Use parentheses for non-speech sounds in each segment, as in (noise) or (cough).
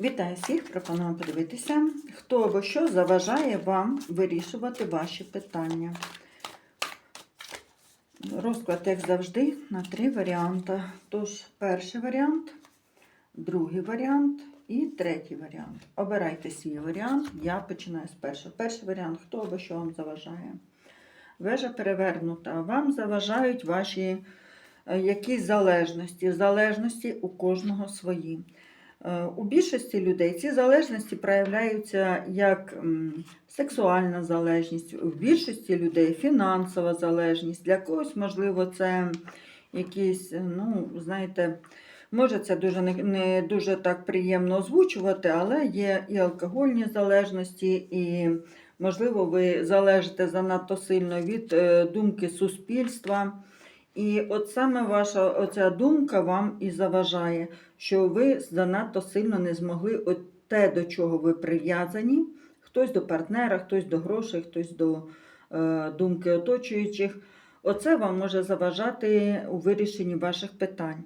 Вітаю всіх! Пропоную подивитися, хто або що заважає вам вирішувати ваші питання. Розклад, як завжди, на три варіанти. Тож, перший варіант, другий варіант і третій варіант. Обирайте свій варіант. Я починаю з першого. Перший варіант, хто або що вам заважає. Вежа перевернута. Вам заважають ваші е, якісь залежності. Залежності у кожного свої. Е, У більшості людей ці залежності проявляються як сексуальна залежність, у більшості людей фінансова залежність. Для когось, можливо, це якісь, ну, знаєте, може це дуже не, не дуже так приємно озвучувати, але є і алкогольні залежності, і, можливо, ви залежите занадто сильно від е, думки суспільства. І от саме ваша оця думка вам і заважає, що ви занадто сильно не змогли от те, до чого ви прив'язані, хтось до партнера, хтось до грошей, хтось до е, думки оточуючих. Оце вам може заважати у вирішенні ваших питань.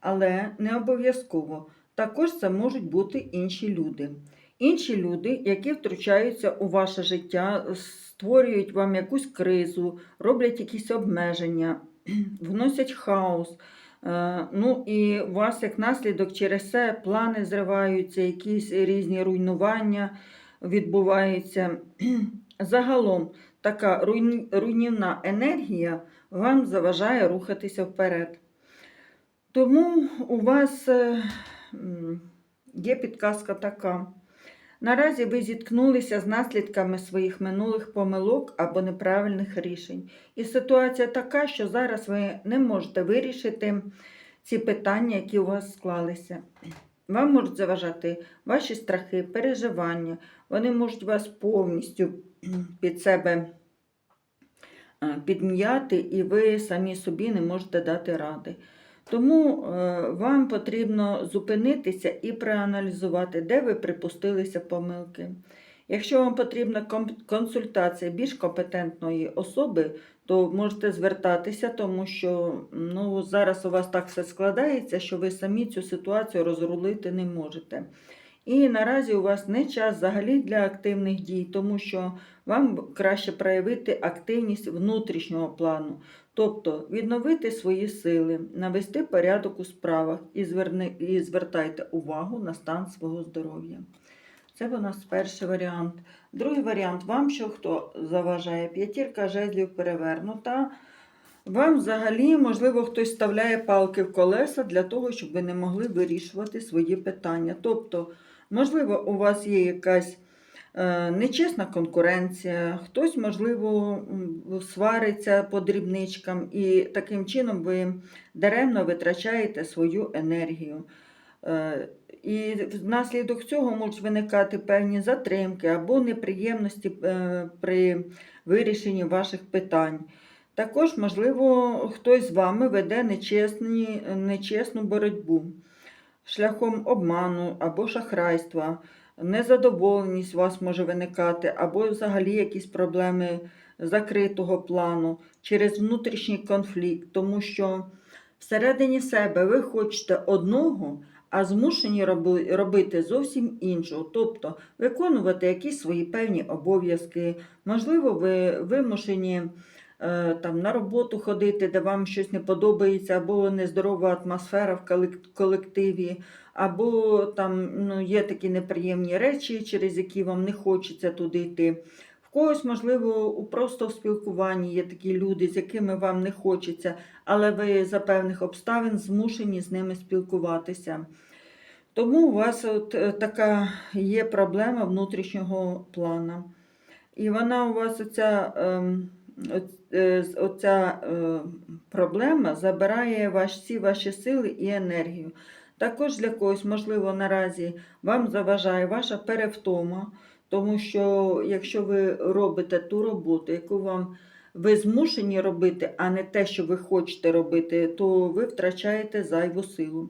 Але не обов'язково. Також це можуть бути інші люди. Інші люди, які втручаються у ваше життя, створюють вам якусь кризу, роблять якісь обмеження, (clears throat) вносять хаос. Е, Ну і у вас як наслідок через це плани зриваються, якісь різні руйнування відбуваються. (clears throat) Загалом така руйнівна енергія вам заважає рухатися вперед. Тому у вас е, є підказка така. Наразі ви зіткнулися з наслідками своїх минулих помилок або неправильних рішень. І ситуація така, що зараз ви не можете вирішити ці питання, які у вас склалися. Вам можуть заважати ваші страхи, переживання. Вони можуть вас повністю під себе е, підм'яти, і ви самі собі не можете дати ради. Тому е, вам потрібно зупинитися і проаналізувати, де ви припустилися помилки. Якщо вам потрібна консультація більш компетентної особи, то можете звертатися, тому що ну, зараз у вас так все складається, що ви самі цю ситуацію розрулити не можете. І наразі у вас не час взагалі для активних дій, тому що вам краще проявити активність внутрішнього плану. Тобто відновити свої сили, навести порядок у справах і, зверни, і звертайте увагу на стан свого здоров'я. Це у нас перший варіант. Другий варіант вам що хто заважає? П'ятірка жезлів перевернута. Вам взагалі, можливо, хтось вставляє палки в колеса для того, щоб ви не могли вирішувати свої питання. Тобто, можливо, у вас є якась нечесна конкуренція, хтось, можливо, свариться по дрібничкам, і таким чином ви даремно витрачаєте свою енергію. Е, І внаслідок цього можуть виникати певні затримки або неприємності е, при вирішенні ваших питань. Також, можливо, хтось з вами веде нечесні, нечесну боротьбу шляхом обману або шахрайства, незадоволеність у вас може виникати, або взагалі якісь проблеми закритого плану через внутрішній конфлікт, тому що всередині себе ви хочете одного, а змушені робити зовсім іншого, тобто виконувати якісь свої певні обов'язки. Можливо, ви вимушені там, на роботу ходити, де вам щось не подобається, або нездорова атмосфера в колективі, або там ну, є такі неприємні речі, через які вам не хочеться туди йти. В когось, можливо, у просто в спілкуванні є такі люди, з якими вам не хочеться, але ви за певних обставин змушені з ними спілкуватися. Тому у вас от е, така є проблема внутрішнього плана. І вона у вас оця, ем, е, оця е, проблема забирає всі ваші сили і енергію. Також для когось, можливо, наразі вам заважає ваша перевтома, тому що якщо ви робите ту роботу, яку вам ви змушені робити, а не те, що ви хочете робити, то ви втрачаєте зайву силу.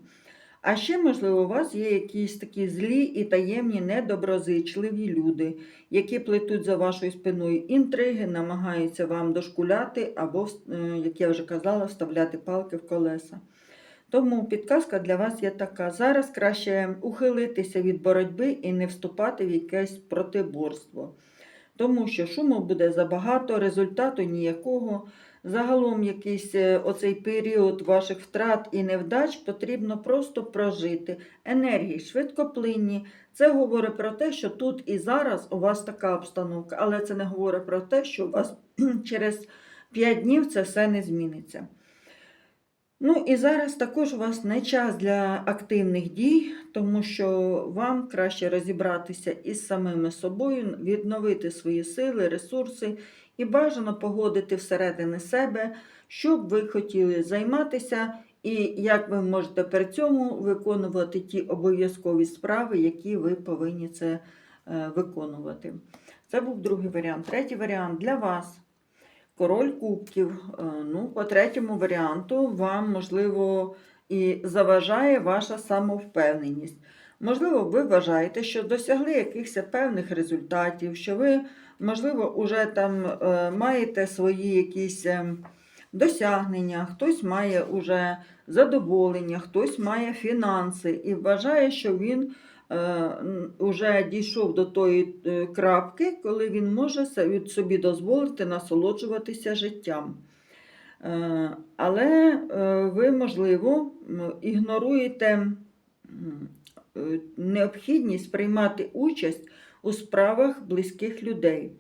А ще, можливо, у вас є якісь такі злі і таємні недоброзичливі люди, які плетуть за вашою спиною інтриги, намагаються вам дошкуляти або, е, як я вже казала, вставляти палки в колеса. Тому підказка для вас є така. Зараз краще ухилитися від боротьби і не вступати в якесь протиборство. Тому що шуму буде забагато, результату ніякого. Загалом якийсь е, оцей період ваших втрат і невдач потрібно просто прожити. Енергії швидкоплинні. Це говорить про те, що тут і зараз у вас така обстановка, але це не говорить про те, що у вас (clears throat) через 5 днів це все не зміниться. Ну і зараз також у вас не час для активних дій, тому що вам краще розібратися із самими собою, відновити свої сили, ресурси і бажано погодити всередини себе, що б ви хотіли займатися, і як ви можете при цьому виконувати ті обов'язкові справи, які ви повинні це е, виконувати. Це був другий варіант. Третій варіант для вас. Король кубків. Е, Ну, по третьому варіанту вам, можливо, і заважає ваша самовпевненість. Можливо, ви вважаєте, що досягли якихось певних результатів, що ви, можливо, вже там е, маєте свої якісь е, досягнення, хтось має уже задоволення, хтось має фінанси і вважає, що він вже дійшов до тої е, крапки, коли він може собі дозволити насолоджуватися життям. Е, Але е, ви, можливо, ігноруєте е, необхідність приймати участь у справах близьких людей.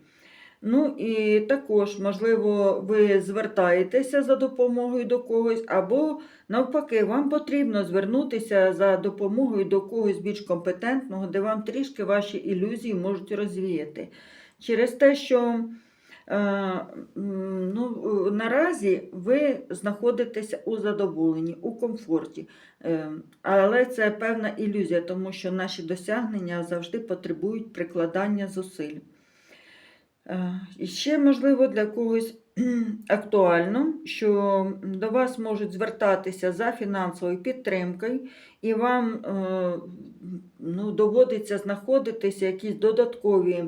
Ну і також, можливо, ви звертаєтеся за допомогою до когось, або навпаки, вам потрібно звернутися за допомогою до когось більш компетентного, де вам трішки ваші ілюзії можуть розвіяти. Через те, що ну, е, наразі ви знаходитеся у задоволенні, у комфорті. Е, Але це певна ілюзія, тому що наші досягнення завжди потребують прикладання зусиль. Е, І ще, можливо, для когось (clears throat) актуально, що до вас можуть звертатися за фінансовою підтримкою, і вам е, ну, доводиться знаходитися якісь додаткові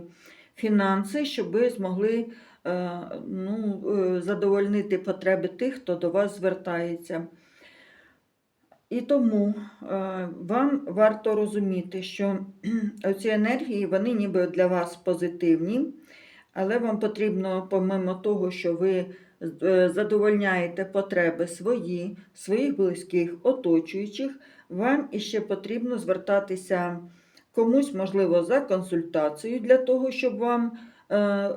фінанси, щоб ви змогли е, ну, е, задовольнити потреби тих, хто до вас звертається. І тому е, вам варто розуміти, що (clears throat) оці енергії вони ніби для вас позитивні. Але вам потрібно, помимо того, що ви задовольняєте потреби свої, своїх близьких, оточуючих, вам іще потрібно звертатися комусь, можливо, за консультацією для того, щоб вам е,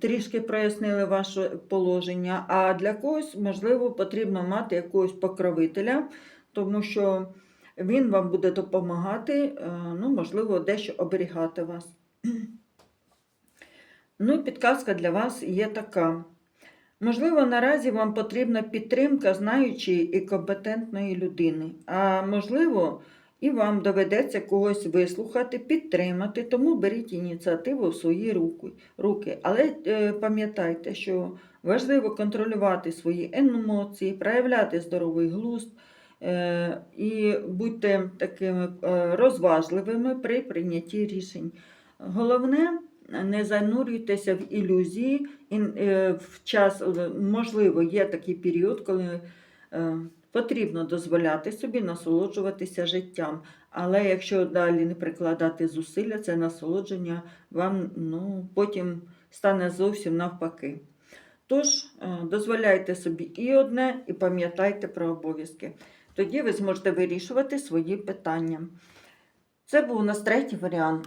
трішки прояснили ваше положення. А для когось, можливо, потрібно мати якогось покровителя, тому що він вам буде допомагати, е, ну, можливо, дещо оберігати вас. (clears throat) Ну підказка для вас є така. Можливо, наразі вам потрібна підтримка знаючої і компетентної людини, а можливо, і вам доведеться когось вислухати, підтримати, тому беріть ініціативу в свої руки. Але е, пам'ятайте, що важливо контролювати свої емоції, проявляти здоровий глузд е, і будьте такими е, розважливими при прийнятті рішень. Головне, не занурюйтеся в ілюзії. В час, можливо, є такий період, коли потрібно дозволяти собі насолоджуватися життям. Але якщо далі не прикладати зусилля, це насолодження вам ну, потім стане зовсім навпаки. Тож, е, дозволяйте собі і одне, і пам'ятайте про обов'язки. Тоді ви зможете вирішувати свої питання. Це був у нас третій варіант.